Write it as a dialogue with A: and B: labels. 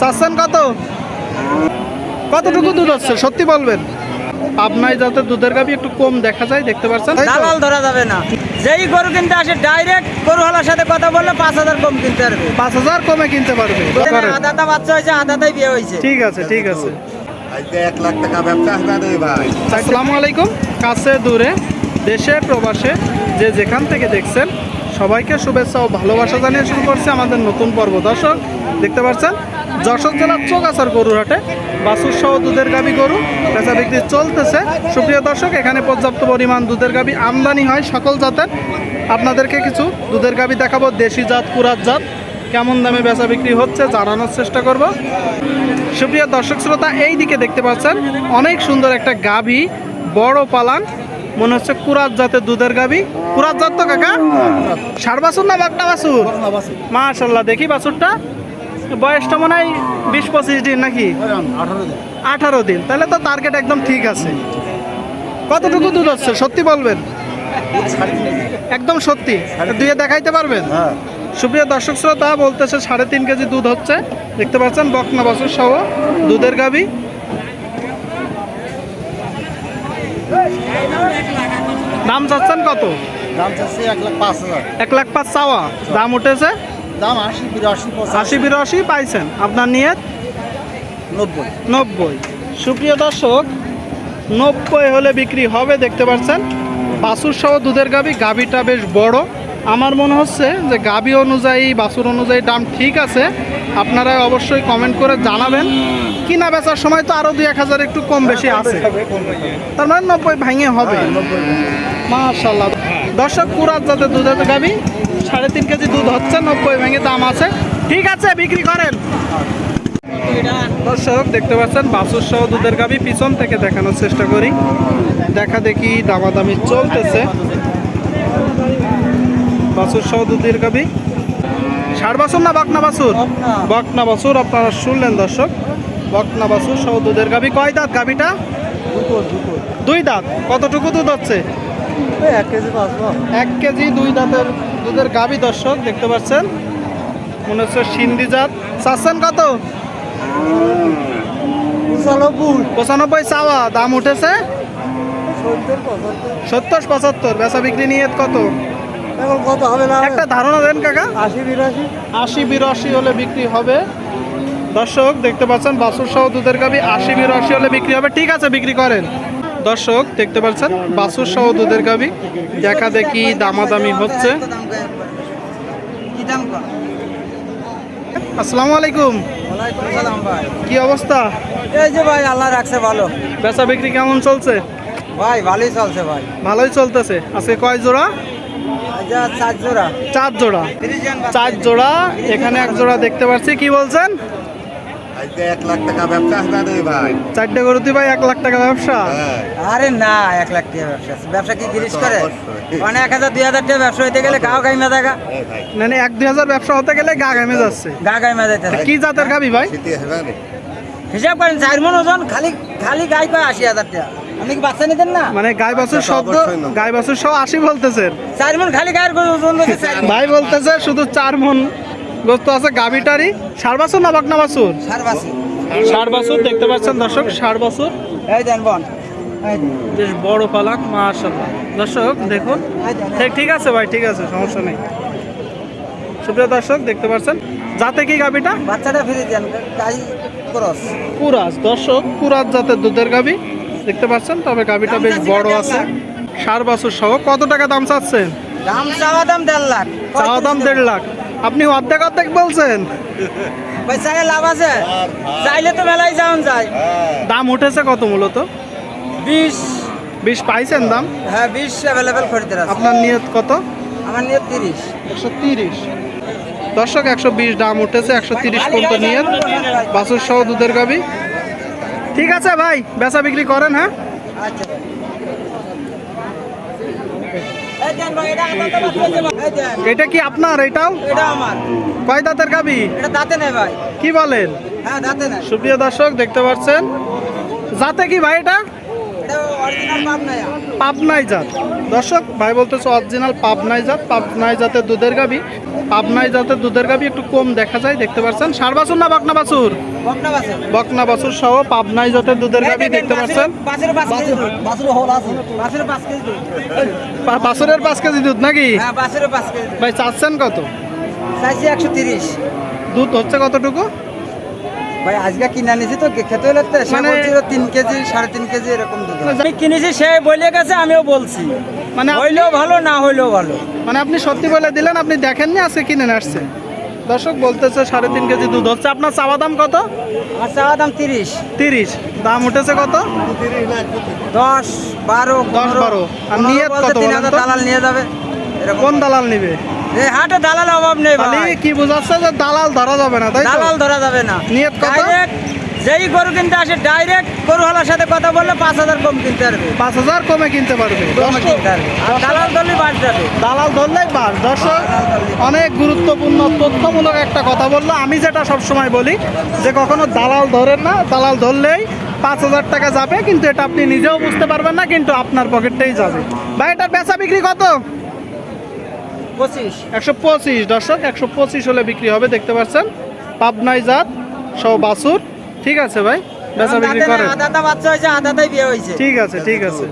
A: চাচ্ছেন কত? কতটুকু দুধ হচ্ছে? সত্যি বলবেন। আপনার যাতে দুধের গাবি একটু কম দেখা যায় দেখতে পাচ্ছেন
B: দালাল ধরা যাবে না। যেই গরু কিনতে আসে ডাইরেক্ট গরুওয়ালার সাথে কথা বললে পাঁচ হাজার কম কিনতে পারবে।
A: পাঁচ হাজার কমে কিনতে পারবে।
B: আদাতা বাচ্চা হয়েছে আদাতাই বিয়ে হয়েছে।
A: ঠিক আছে ঠিক আছে।
C: এক লাখ টাকা ব্যবসা ভাই।
A: আসসালামু আলাইকুম। কাছে দূরে দেশে প্রবাসে যে যেখান থেকে দেখছেন সবাইকে শুভেচ্ছা ও ভালোবাসা জানিয়ে শুরু করছে আমাদের নতুন পর্ব। দর্শক দেখতে পাচ্ছেন যশোর জেলার চোগাছার গরুর হাটে বাছুর সহ দুধের গাবি গরু বেচা বিক্রি চলতেছে। সুপ্রিয় দর্শক এখানে পর্যাপ্ত পরিমাণ দুধের গাবি আমদানি হয় সকল জাতের। আপনাদেরকে কিছু দুধের গাবি দেখাবো। দেশি জাত কুরাত জাত কেমন দামে বেচা বিক্রি হচ্ছে জানানোর চেষ্টা করব। সুপ্রিয় দর্শক শ্রোতা এই দিকে দেখতে পাচ্ছেন অনেক সুন্দর একটা গাভী বড় পালান মনে হচ্ছে কুরাত জাতের দুধের গাভী কুরাত জাত তো কাকা? ষাট বাছুর না বাগনা বাছুর। মাশাল্লাহ দেখি বাছুরটা। বয়সটা মনে হয় বিশ পঁচিশ দিন নাকি? আঠারো দিন। তাহলে তো টার্গেট একদম ঠিক আছে। কতটুকু দুধ হচ্ছে? সত্যি বলবেন? একদম সত্যি। দুয়ে দেখাইতে পারবেন? সুপ্রিয় দর্শক শ্রোতা বলতেছে সাড়ে তিন কেজি দুধ হচ্ছে। দেখতে পাচ্ছেন বকনা বাছুর সহ দুধের গাবি দাম চাচ্ছেন কত?
C: দাম চাচ্ছে এক লাখ পাঁচ হাজার।
A: এক লাখ পাঁচ চাওয়া। দাম উঠেছে?
C: দাম আশি বিরাশি
A: আশি বিরাশি পাইছেন। আপনার নিয়ে
C: নব্বই।
A: নব্বই। সুপ্রিয় দর্শক নব্বই হলে বিক্রি হবে দেখতে পাচ্ছেন। সহ দুধের গাবি গাবিটা বেশ বড়। আমার মনে হচ্ছে যে গাবি অনুযায়ী বাছুর অনুযায়ী দাম ঠিক আছে। আপনারা অবশ্যই কমেন্ট করে জানাবেন। কিনা বেচার সময় তো আরও দুই এক হাজার একটু কম বেশি আছে। তার মানে নব্বই ভাঙে হবে। মাশাল্লাহ দর্শক কুরাত যাতে দুধের গাবি সাড়ে তিন কেজি দুধ হচ্ছে নব্বই ভেঙে দাম আছে। ঠিক আছে বিক্রি করেন। দর্শক দেখতে পাচ্ছেন বাসুর সহ দুধের গাবি পিছন থেকে দেখানোর চেষ্টা করি। দেখা দেখি দামাদামি চলতেছে। বাসুর সহ দুধের গাবি ষাট বাছুর না বকনা বাছুর বকনা বাছুর আপনারা শুনলেন দর্শক। বকনা বাছুর সহ দুধের গাবি কয় দাঁত গাবিটা দুই দাঁত। কতটুকু দুধ হচ্ছে?
C: এক কেজি
A: দুই দাঁতের দুধের গাবি দর্শক দেখতে পাচ্ছেন? মনে হচ্ছে সিন্ধি জাত। চাচ্ছেন কত?
C: পঁচানব্বই।
A: চাওয়া দাম উঠেছে?
C: সত্তর পঁচাত্তর।
A: বেচা বিক্রি নিয়ে কত?
C: কত হবে না
A: একটা ধারণা দেন কাকা।
C: আশি বিরাশি।
A: আশি বিরাশি হলে বিক্রি হবে। দর্শক দেখতে পাচ্ছেন বাসুর সহ দুধের গাবি আশি বিরাশি হলে বিক্রি হবে। ঠিক আছে বিক্রি করেন। দর্শক, দেখতে পাচ্ছেন, বাসুর সহ দুধের গাবি দেখা দেখি দামাদামি হচ্ছে। আসসালামু আলাইকুম। কি অবস্থা?
B: এই যে ভাই আল্লাহ রাখছে ভালো
A: বেচা বিক্রি কেমন চলছে?
B: ভাই ভালোই চলছে ভাই
A: ভালোই চলতেছে। আজকে কয় জোড়া
B: চার জোড়া?
A: চার জোড়া। চার জোড়া। এখানে এক জোড়া, দেখতে পাচ্ছি। কি বলছেন?
C: আজকে এক লাখ টাকা ব্যবসা আসবে না রে ভাই?
A: চারটে গরুতে ভাই এক লাখ টাকা ব্যবসা?
C: হ্যাঁ।
B: আরে না এক লাখ টাকা ব্যবসা ব্যবসা কি গিরিশ করে? মানে এক হাজার দুই হাজার টাকা ব্যবসা হইতে গেলে গাও গাই মেদা গা
A: মানে এক দুই হাজার ব্যবসা হতে গেলে গা যাচ্ছে।
B: গা গাই
A: কি জাতের গাবি ভাই?
B: হিসাব করেন চার মন ওজন খালি খালি গাই পায় আশি হাজার টাকা। আপনি কি বাচ্চা নিতেন না?
A: মানে গাই বাছুর শব্দ গাই বাছুর সহ আশি বলতেছেন।
B: চার মন খালি গায়ের ওজন।
A: ভাই বলতেছে শুধু চার মন। গোস্ত আছে গাবিটারি ষাট বাছুর না বাকনা বাছুর
B: সার
A: বাছুর দেখতে পাচ্ছেন দর্শক ষাট বাছুর
B: এই দেন বন।
A: বেশ বড় পালাক মাশাল্লাহ দর্শক দেখুন। ঠিক ঠিক আছে ভাই ঠিক আছে সমস্যা নেই। সুপ্রিয় দর্শক দেখতে পাচ্ছেন? যাতে কি
B: দেন। বাচ্চাটা ফিরে দেন গাই ক্রস।
A: দর্শক কুরাজ জাতের দুধের গাবি দেখতে পাচ্ছেন? তবে গাবিটা বেশ বড় আছে। সার বাছুর সহ কত টাকা দাম চাচ্ছেন?
B: দাম চাওয়া দাম দেড় লাখ।
A: চাওয়া দাম দেড় লাখ। আপনি অর্ধেক অর্ধেক বলছেন?
B: ভাই চাইলে লাভ আছে। চাইলে তো মেলায় যাওন যায়।
C: হ্যাঁ।
A: দাম উঠেছে কত মূলত?
B: বিশ।
A: বিশ পাইছেন দাম?
B: হ্যাঁ বিশ অ্যাভেলেবেল খরিদের আছে।
A: আপনার নিয়ত কত?
B: আমার নিয়ে তিরিশ।
A: একশো তিরিশ। দর্শক একশো বিশ দাম উঠেছে একশো তিরিশ পর্যন্ত নিয়ত। বাসুর সহ দুধের গাবি। ঠিক আছে ভাই বেচা বিক্রি করেন হ্যাঁ?
B: আচ্ছা। এটা
A: কি আপনার? এটাও?
B: এটা আমার।
A: কয় দাঁতের গাবি?
B: এটা দাঁতে নেই ভাই।
A: কি বলেন?
B: হ্যাঁ দাঁতে নেই।
A: সুপ্রিয় দর্শক দেখতে পাচ্ছেন। যাতে কি ভাই এটা? পাবনাই জাত। দর্শক ভাই বলতেছে অরিজিনাল পাবনাই জাত। পাবনাই জাতের দুধের গাবি পাবনাই জাতের দুধের গাবি একটু কম দেখা যায় দেখতে পাচ্ছেন সার বাছুর না বকনা বাছুর?
B: বকনা
A: বাছুর। সহ পাবনাই জাতের দুধের গাবি দেখতে পাচ্ছেন
B: বাসের পাঁচ কেজি দুধ। বাছুরের পাঁচ কেজি দুধ।
A: পা- বাছুরের পাঁচ কেজি দুধ নাকি?
B: হ্যাঁ।
A: ভাই চাচ্ছেন কত?
B: চাইছি একশো তিরিশ।
A: দুধ হচ্ছে কতটুকু?
B: ভাই আজকে কিনে আনিছি তো খেতে হলে তো সে
A: মানে-
B: তিন কেজি সাড়ে তিন কেজি এরকম দুধ আমি কিনেছি সে বলে গেছে আমিও বলছি।
A: মানে
B: হইলেও ভালো না হইলেও ভালো।
A: মানে আপনি সত্যি বলে দিলেন আপনি দেখেননি আজকে কিনে নিয়ে আসছে। দর্শক বলতেছে সাড়ে তিন কেজি দুধ হচ্ছে। আপনার চাওয়া দাম কত?
B: আমার চাওয়া দাম তিরিশ।
A: তিরিশ। দাম উঠেছে কত?
B: দশ বারো
A: দশ,
B: পনেরো।
A: বারো। আর
B: হাজার দালাল নিয়ে যাবে। এরকম
A: কোন দালাল নিবে?
B: এই হাটে দালাল অভাব নেই ভাই।
A: কি বোঝাচ্ছে যে দালাল ধরা যাবে না তাই
B: দালাল ধরা যাবে না।
A: নিয়ত?
B: ডাইরেক্ট যেই গরু কিনতে আসে ডাইরেক্ট গরুওয়ালার সাথে কথা বললে পাঁচ হাজার কম কিনতে পারবে।
A: পাঁচ হাজার কমে কিনতে পারবে।
B: দালাল ধরলে বাদ যাবে।
A: দালাল ধরলেই বাস দর্শক অনেক গুরুত্বপূর্ণ তথ্যমূলক একটা কথা বলল। আমি যেটা সব সময় বলি যে কখনো দালাল ধরেন না। দালাল ধরলেই পাঁচ হাজার টাকা যাবে কিন্তু এটা আপনি নিজেও বুঝতে পারবেন না কিন্তু আপনার পকেটটাই যাবে। ভাই এটা বেচা বিক্রি কত? একশো পঁচিশ। দর্শক একশো পঁচিশ হলে বিক্রি হবে দেখতে পাচ্ছেন। পাবনাই জাত সহ বাসুর। ঠিক আছে ভাই বেচা বিক্রি
B: করে
A: ঠিক আছে ঠিক আছে।